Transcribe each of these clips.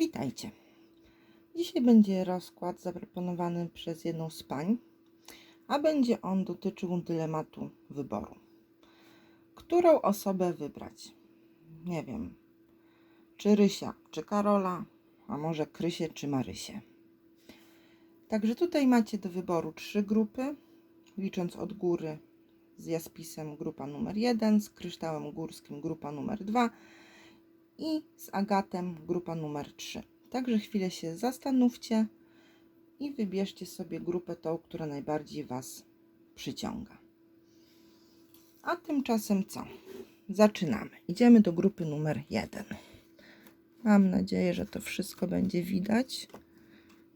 Witajcie. Dzisiaj będzie rozkład zaproponowany przez jedną z pań, a będzie on dotyczył dylematu wyboru. Którą osobę wybrać? Nie wiem. Czy Rysia, czy Karola, a może Krysie, czy Marysię. Także tutaj macie do wyboru trzy grupy, licząc od góry z jaspisem grupa numer 1, z kryształem górskim grupa numer 2 i z agatem grupa numer 3. Także chwilę się zastanówcie i wybierzcie sobie grupę tą, która najbardziej Was przyciąga. A tymczasem co? Zaczynamy. Idziemy do grupy numer 1. Mam nadzieję, że to wszystko będzie widać,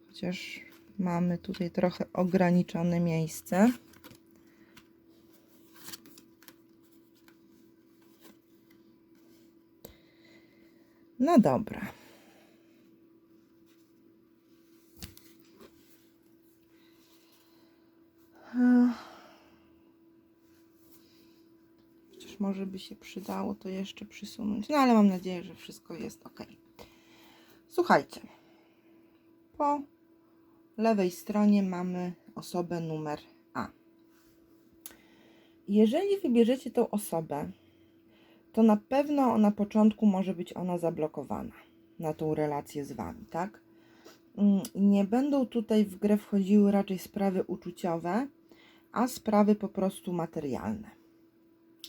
chociaż mamy tutaj trochę ograniczone miejsce. No dobra. Chociaż może by się przydało to jeszcze przysunąć. No ale mam nadzieję, że wszystko jest ok. Słuchajcie. Po lewej stronie mamy osobę numer A. Jeżeli wybierzecie tą osobę, to na pewno na początku może być ona zablokowana na tą relację z Wami, tak? Mm, Nie będą tutaj w grę wchodziły raczej sprawy uczuciowe, a sprawy po prostu materialne.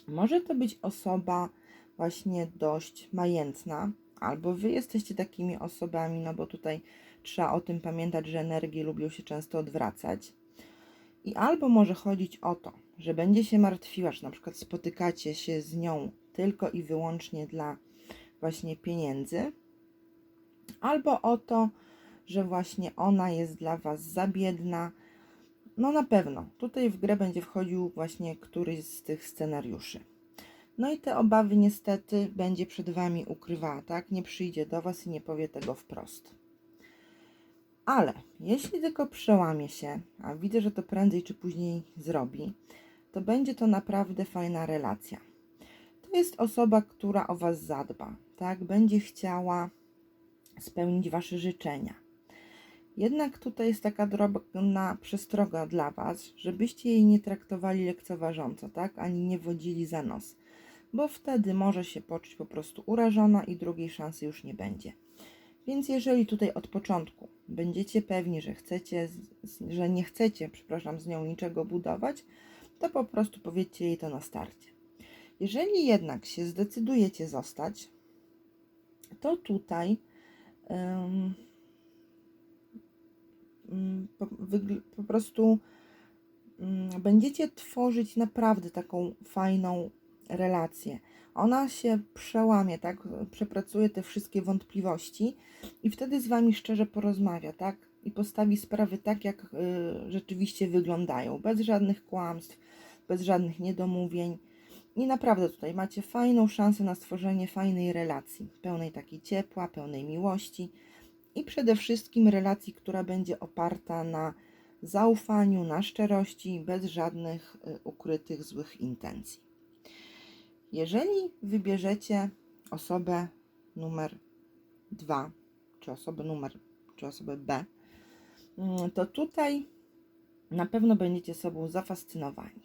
Może to być osoba właśnie dość majętna, albo Wy jesteście takimi osobami, no bo tutaj trzeba o tym pamiętać, że energie lubią się często odwracać. I albo może chodzić o to, że będzie się martwiła, że na przykład spotykacie się z nią tylko i wyłącznie dla właśnie pieniędzy, albo o to, że właśnie ona jest dla Was za biedna. No na pewno, tutaj w grę będzie wchodził właśnie któryś z tych scenariuszy. No i te obawy niestety będzie przed Wami ukrywała, tak? Nie przyjdzie do Was i nie powie tego wprost. Ale jeśli tylko przełamie się, a widzę, że to prędzej czy później zrobi, to będzie to naprawdę fajna relacja. Jest osoba, która o Was zadba, tak? Będzie chciała spełnić Wasze życzenia. Jednak tutaj jest taka drobna przestroga dla Was, żebyście jej nie traktowali lekceważąco, tak? Ani nie wodzili za nos, bo wtedy może się poczuć po prostu urażona i drugiej szansy już nie będzie. Więc jeżeli tutaj od początku będziecie pewni, że chcecie, że nie chcecie, przepraszam, z nią niczego budować, to po prostu powiedzcie jej to na starcie. Jeżeli jednak się zdecydujecie zostać, to tutaj um, po, po, prostu um, będziecie tworzyć naprawdę taką fajną relację. Ona się przełamie, tak? Przepracuje te wszystkie wątpliwości i wtedy z wami szczerze porozmawia, tak? I postawi sprawy tak, jak y, rzeczywiście wyglądają, bez żadnych kłamstw, bez żadnych niedomówień. I naprawdę tutaj macie fajną szansę na stworzenie fajnej relacji, pełnej takiej ciepła, pełnej miłości i przede wszystkim relacji, która będzie oparta na zaufaniu, na szczerości, bez żadnych y, ukrytych złych intencji. Jeżeli wybierzecie osobę numer 2, czy osobę numer, czy osobę B, mm, to tutaj na pewno będziecie sobą zafascynowani.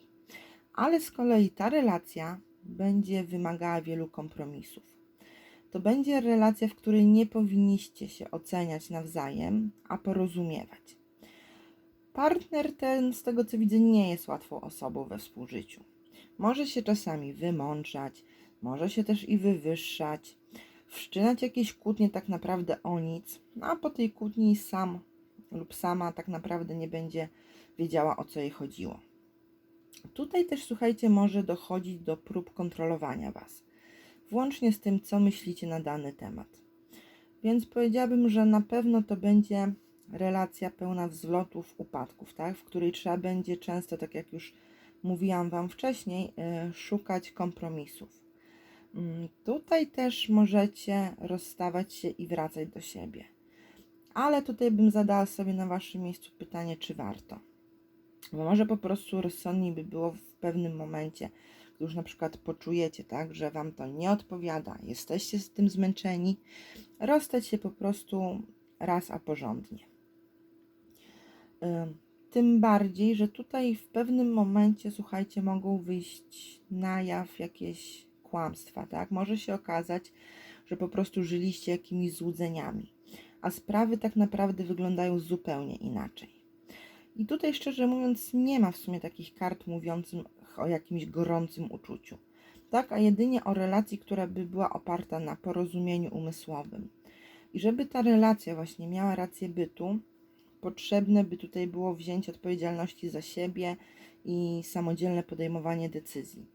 Ale z kolei ta relacja będzie wymagała wielu kompromisów. To będzie relacja, w której nie powinniście się oceniać nawzajem, a porozumiewać. Partner ten, z tego co widzę, nie jest łatwą osobą we współżyciu. Może się czasami wymączać, może się też i wywyższać, wszczynać jakieś kłótnie tak naprawdę o nic, no a po tej kłótni sam lub sama tak naprawdę nie będzie wiedziała o co jej chodziło. Tutaj też, słuchajcie, może dochodzić do prób kontrolowania Was, włącznie z tym, co myślicie na dany temat. Więc powiedziałabym, że na pewno to będzie relacja pełna wzlotów, upadków, tak? w której trzeba będzie często, tak jak już mówiłam Wam wcześniej, y, szukać kompromisów. Mm, tutaj też możecie rozstawać się i wracać do siebie. Ale tutaj bym zadała sobie na Waszym miejscu pytanie, czy warto. Bo może po prostu rozsądniej by było w pewnym momencie już na przykład poczujecie, tak, że Wam to nie odpowiada, jesteście z tym zmęczeni, rozstać się po prostu raz a porządnie. Ym, Tym bardziej, że tutaj w pewnym momencie, słuchajcie, mogą wyjść na jaw jakieś kłamstwa, tak? Może się okazać, że po prostu żyliście jakimiś złudzeniami, a sprawy tak naprawdę wyglądają zupełnie inaczej. I tutaj szczerze mówiąc, nie ma w sumie takich kart mówiących o jakimś gorącym uczuciu, tak? A jedynie o relacji, która by była oparta na porozumieniu umysłowym. I żeby ta relacja właśnie miała rację bytu, potrzebne by tutaj było wzięcie odpowiedzialności za siebie i samodzielne podejmowanie decyzji.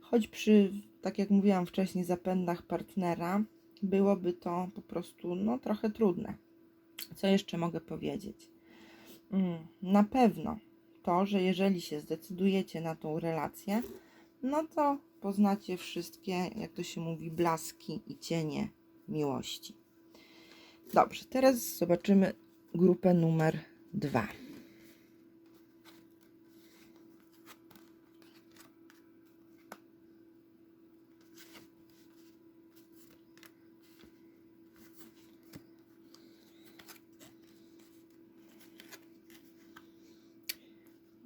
Choć przy, tak jak mówiłam wcześniej, zapędach partnera byłoby to po prostu no, trochę trudne. Co jeszcze mogę powiedzieć? Mm, Na pewno to, że jeżeli się zdecydujecie na tą relację, no to poznacie wszystkie, jak to się mówi, blaski i cienie miłości. Dobrze, teraz zobaczymy grupę numer dwa.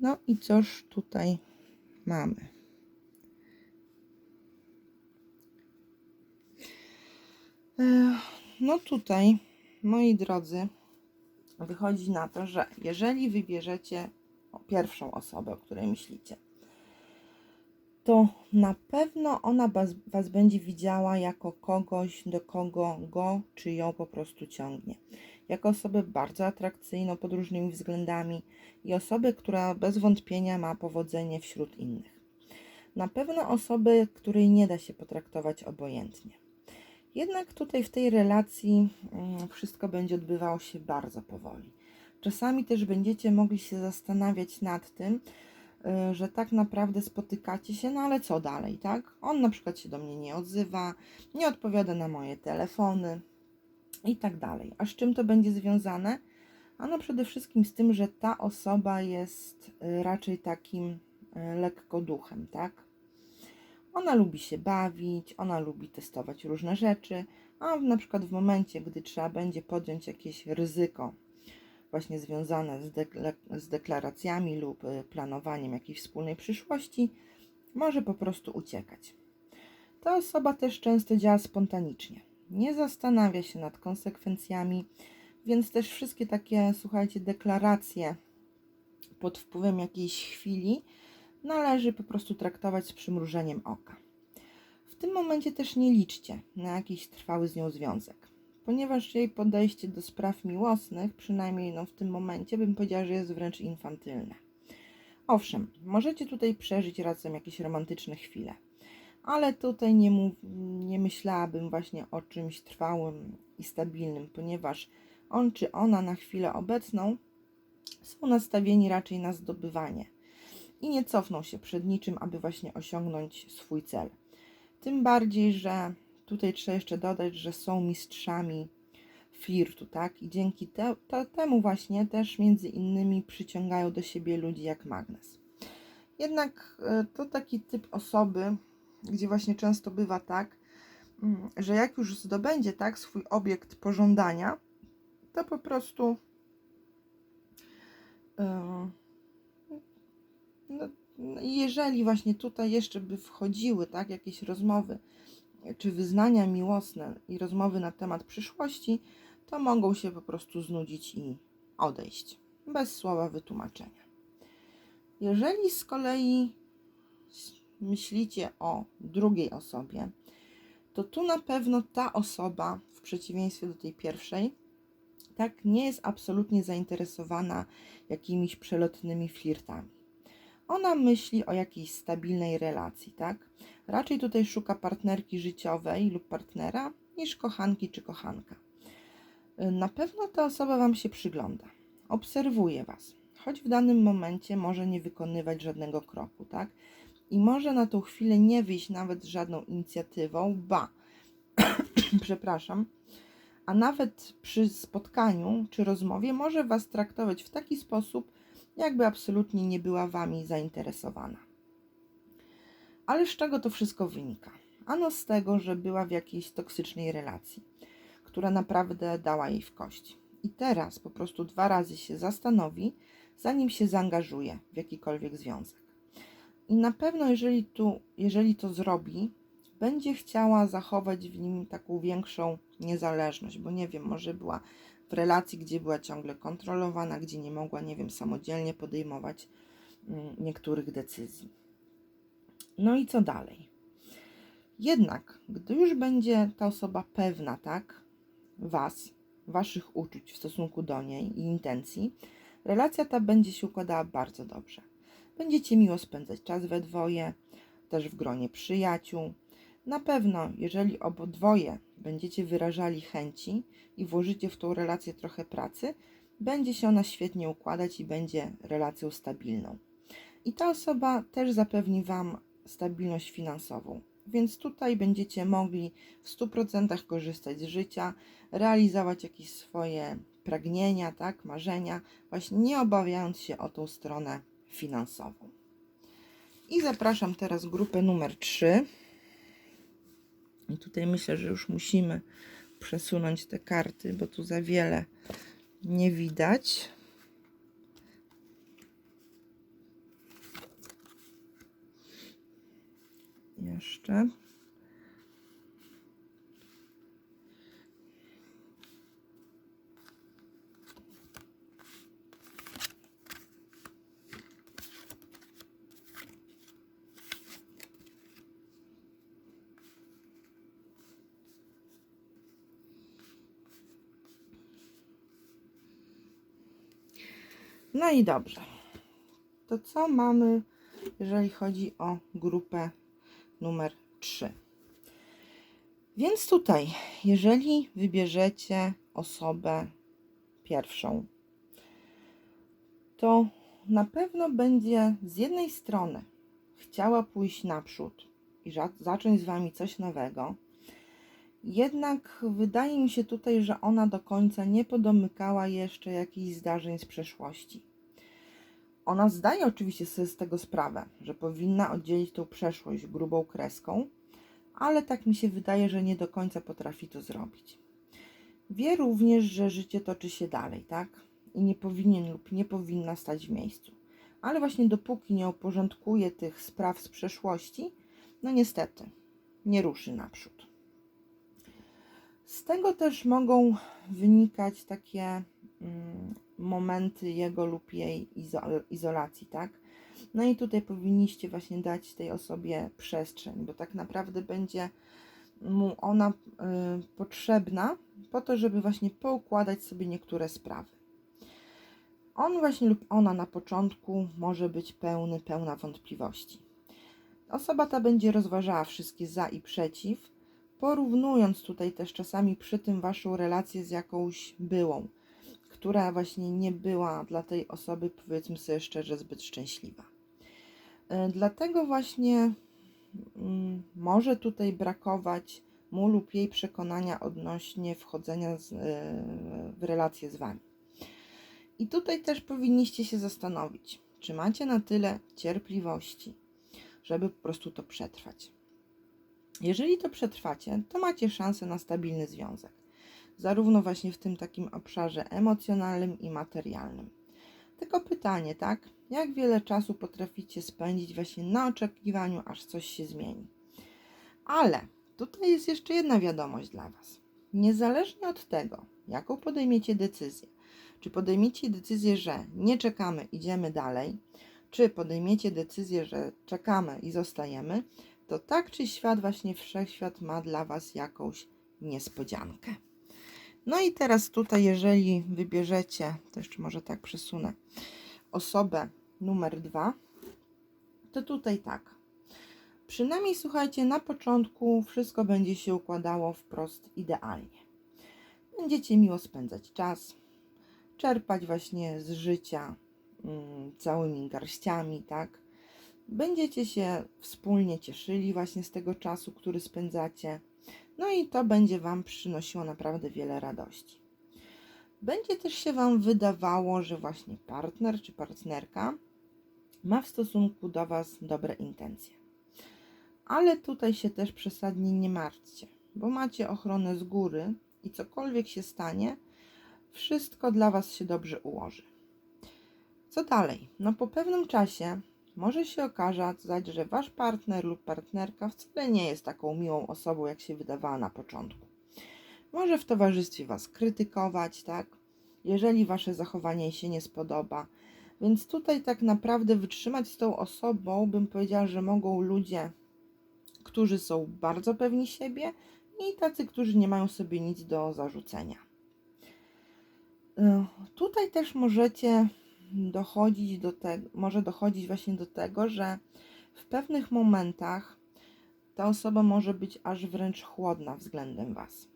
No i coż tutaj mamy? No tutaj, moi drodzy, wychodzi na to, że jeżeli wybierzecie pierwszą osobę, o której myślicie, to na pewno ona was, was będzie widziała jako kogoś, do kogo go czy ją po prostu ciągnie. Jako osobę bardzo atrakcyjną pod różnymi względami i osobę, która bez wątpienia ma powodzenie wśród innych. Na pewno osobę, której nie da się potraktować obojętnie. Jednak tutaj w tej relacji mm, wszystko będzie odbywało się bardzo powoli. Czasami też będziecie mogli się zastanawiać nad tym, y, że tak naprawdę spotykacie się, no ale co dalej, tak? On na przykład się do mnie nie odzywa, nie odpowiada na moje telefony i tak dalej. A z czym to będzie związane? Ano przede wszystkim z tym, że ta osoba jest y, raczej takim y, lekkoduchem, tak? Ona lubi się bawić, ona lubi testować różne rzeczy, a na przykład w momencie, gdy trzeba będzie podjąć jakieś ryzyko, właśnie związane z, z deklaracjami lub y, planowaniem jakiejś wspólnej przyszłości, może po prostu uciekać. Ta osoba też często działa spontanicznie. Nie zastanawia się nad konsekwencjami, więc też wszystkie takie, słuchajcie, deklaracje pod wpływem jakiejś chwili należy po prostu traktować z przymrużeniem oka. W tym momencie też nie liczcie na jakiś trwały z nią związek, ponieważ jej podejście do spraw miłosnych, przynajmniej no w tym momencie, bym powiedziała, że jest wręcz infantylne. Owszem, możecie tutaj przeżyć razem jakieś romantyczne chwile, ale tutaj nie, mów, nie myślałabym właśnie o czymś trwałym i stabilnym, ponieważ on czy ona na chwilę obecną są nastawieni raczej na zdobywanie i nie cofną się przed niczym, aby właśnie osiągnąć swój cel. Tym bardziej, że tutaj trzeba jeszcze dodać, że są mistrzami flirtu, tak? I dzięki te, te, temu właśnie też między innymi przyciągają do siebie ludzi jak magnes. Jednak e, to taki typ osoby, gdzie właśnie często bywa tak, mm, że jak już zdobędzie tak swój obiekt pożądania, to po prostu yy, no, jeżeli właśnie tutaj jeszcze by wchodziły tak, jakieś rozmowy czy wyznania miłosne i rozmowy na temat przyszłości, to mogą się po prostu znudzić i odejść bez słowa wytłumaczenia. Jeżeli z kolei myślicie o drugiej osobie, to tu na pewno ta osoba, w przeciwieństwie do tej pierwszej, tak nie jest absolutnie zainteresowana jakimiś przelotnymi flirtami. Ona myśli o jakiejś stabilnej relacji, tak? Raczej tutaj szuka partnerki życiowej lub partnera niż kochanki czy kochanka. Na pewno ta osoba Wam się przygląda, obserwuje Was, choć w danym momencie może nie wykonywać żadnego kroku, tak? I może na tą chwilę nie wyjść nawet z żadną inicjatywą, ba, przepraszam, a nawet przy spotkaniu czy rozmowie może Was traktować w taki sposób, jakby absolutnie nie była Wami zainteresowana. Ale z czego to wszystko wynika? Ano z tego, że była w jakiejś toksycznej relacji, która naprawdę dała jej w kość. I teraz po prostu dwa razy się zastanowi, zanim się zaangażuje w jakikolwiek związek. I na pewno, jeżeli, tu, jeżeli to zrobi, będzie chciała zachować w nim taką większą niezależność, bo nie wiem, może była w relacji, gdzie była ciągle kontrolowana, gdzie nie mogła, nie wiem, samodzielnie podejmować mm, niektórych decyzji. No i co dalej? Jednak, gdy już będzie ta osoba pewna, tak, was, waszych uczuć w stosunku do niej i intencji, relacja ta będzie się układała bardzo dobrze. Będziecie miło spędzać czas we dwoje, też w gronie przyjaciół. Na pewno, jeżeli obodwoje będziecie wyrażali chęci i włożycie w tą relację trochę pracy, będzie się ona świetnie układać i będzie relacją stabilną. I ta osoba też zapewni Wam stabilność finansową. Więc tutaj będziecie mogli w 100% korzystać z życia, realizować jakieś swoje pragnienia, tak, marzenia, właśnie nie obawiając się o tą stronę finansową. I zapraszam teraz grupę numer 3. I tutaj myślę, że już musimy przesunąć te karty, bo tu za wiele nie widać. Jeszcze. No i dobrze. To co mamy, jeżeli chodzi o grupę numer 3? Więc tutaj, jeżeli wybierzecie osobę pierwszą, to na pewno będzie z jednej strony chciała pójść naprzód i zacząć z wami coś nowego. Jednak wydaje mi się tutaj, że ona do końca nie podomykała jeszcze jakichś zdarzeń z przeszłości. Ona zdaje oczywiście sobie z tego sprawę, że powinna oddzielić tą przeszłość grubą kreską, ale tak mi się wydaje, że nie do końca potrafi to zrobić. Wie również, że życie toczy się dalej, tak? I nie powinien lub nie powinna stać w miejscu. Ale właśnie dopóki nie uporządkuje tych spraw z przeszłości, no niestety, nie ruszy naprzód. Z tego też mogą wynikać takie mm, momenty jego lub jej izolacji, tak? No i tutaj powinniście właśnie dać tej osobie przestrzeń, bo tak naprawdę będzie mu ona y, potrzebna po to, żeby właśnie poukładać sobie niektóre sprawy. On właśnie lub ona na początku może być pełny, pełna wątpliwości. Osoba ta będzie rozważała wszystkie za i przeciw, porównując tutaj też czasami przy tym waszą relację z jakąś byłą która właśnie nie była dla tej osoby, powiedzmy sobie szczerze, zbyt szczęśliwa. E, dlatego właśnie mm, może tutaj brakować mu lub jej przekonania odnośnie wchodzenia z, e, w relacje z Wami. I tutaj też powinniście się zastanowić, czy macie na tyle cierpliwości, żeby po prostu to przetrwać. Jeżeli to przetrwacie, to macie szansę na stabilny związek zarówno właśnie w tym takim obszarze emocjonalnym i materialnym. Tylko pytanie, tak? Jak wiele czasu potraficie spędzić właśnie na oczekiwaniu, aż coś się zmieni? Ale tutaj jest jeszcze jedna wiadomość dla Was. Niezależnie od tego, jaką podejmiecie decyzję, czy podejmiecie decyzję, że nie czekamy, idziemy dalej, czy podejmiecie decyzję, że czekamy i zostajemy, to tak czy świat, właśnie wszechświat ma dla Was jakąś niespodziankę. No i teraz tutaj, jeżeli wybierzecie, to jeszcze może tak przesunę, osobę numer dwa, to tutaj tak. Przynajmniej słuchajcie, na początku wszystko będzie się układało wprost idealnie. Będziecie miło spędzać czas, czerpać właśnie z życia mm, całymi garściami, tak? Będziecie się wspólnie cieszyli właśnie z tego czasu, który spędzacie no i to będzie Wam przynosiło naprawdę wiele radości. Będzie też się Wam wydawało, że właśnie partner czy partnerka ma w stosunku do Was dobre intencje. Ale tutaj się też przesadnie nie martwcie, bo macie ochronę z góry i cokolwiek się stanie, wszystko dla Was się dobrze ułoży. Co dalej? No po pewnym czasie może się okazać, że Wasz partner lub partnerka wcale nie jest taką miłą osobą, jak się wydawała na początku. Może w towarzystwie Was krytykować, tak? Jeżeli Wasze zachowanie się nie spodoba. Więc tutaj tak naprawdę wytrzymać z tą osobą, bym powiedziała, że mogą ludzie, którzy są bardzo pewni siebie i tacy, którzy nie mają sobie nic do zarzucenia. Y, Tutaj też możecie dochodzić do tego, może dochodzić właśnie do tego, że w pewnych momentach ta osoba może być aż wręcz chłodna względem Was.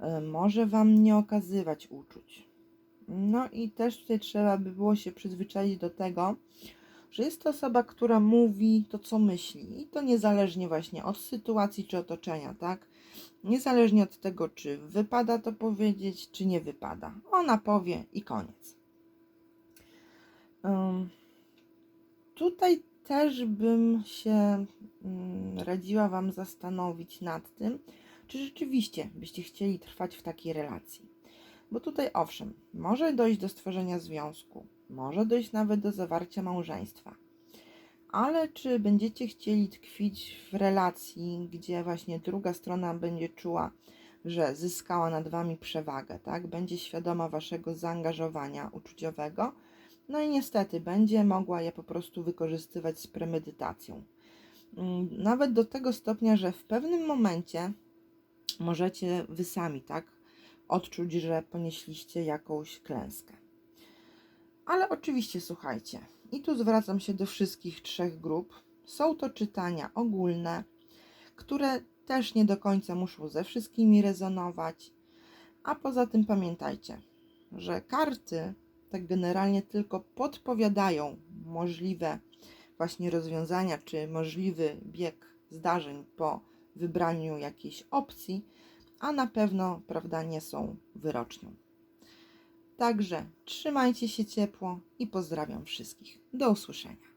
Y, Może Wam nie okazywać uczuć. No i też tutaj trzeba by było się przyzwyczaić do tego, że jest to osoba, która mówi to, co myśli. I to niezależnie właśnie od sytuacji czy otoczenia, tak? Niezależnie od tego, czy wypada to powiedzieć, czy nie wypada. Ona powie i koniec. Tutaj też bym się mm, radziła Wam zastanowić nad tym, czy rzeczywiście byście chcieli trwać w takiej relacji. Bo tutaj owszem, może dojść do stworzenia związku, może dojść nawet do zawarcia małżeństwa. Ale czy będziecie chcieli tkwić w relacji, gdzie właśnie druga strona będzie czuła, że zyskała nad wami przewagę, tak? Będzie świadoma waszego zaangażowania uczuciowego, no i niestety będzie mogła je po prostu wykorzystywać z premedytacją. Mm, Nawet do tego stopnia, że w pewnym momencie możecie wy sami, tak, odczuć, że ponieśliście jakąś klęskę. Ale oczywiście słuchajcie, i tu zwracam się do wszystkich trzech grup. Są to czytania ogólne, które też nie do końca muszą ze wszystkimi rezonować. A poza tym pamiętajcie, że karty tak generalnie tylko podpowiadają możliwe właśnie rozwiązania czy możliwy bieg zdarzeń po wybraniu jakiejś opcji, a na pewno, prawda, nie są wyrocznią. Także trzymajcie się ciepło i pozdrawiam wszystkich. Do usłyszenia.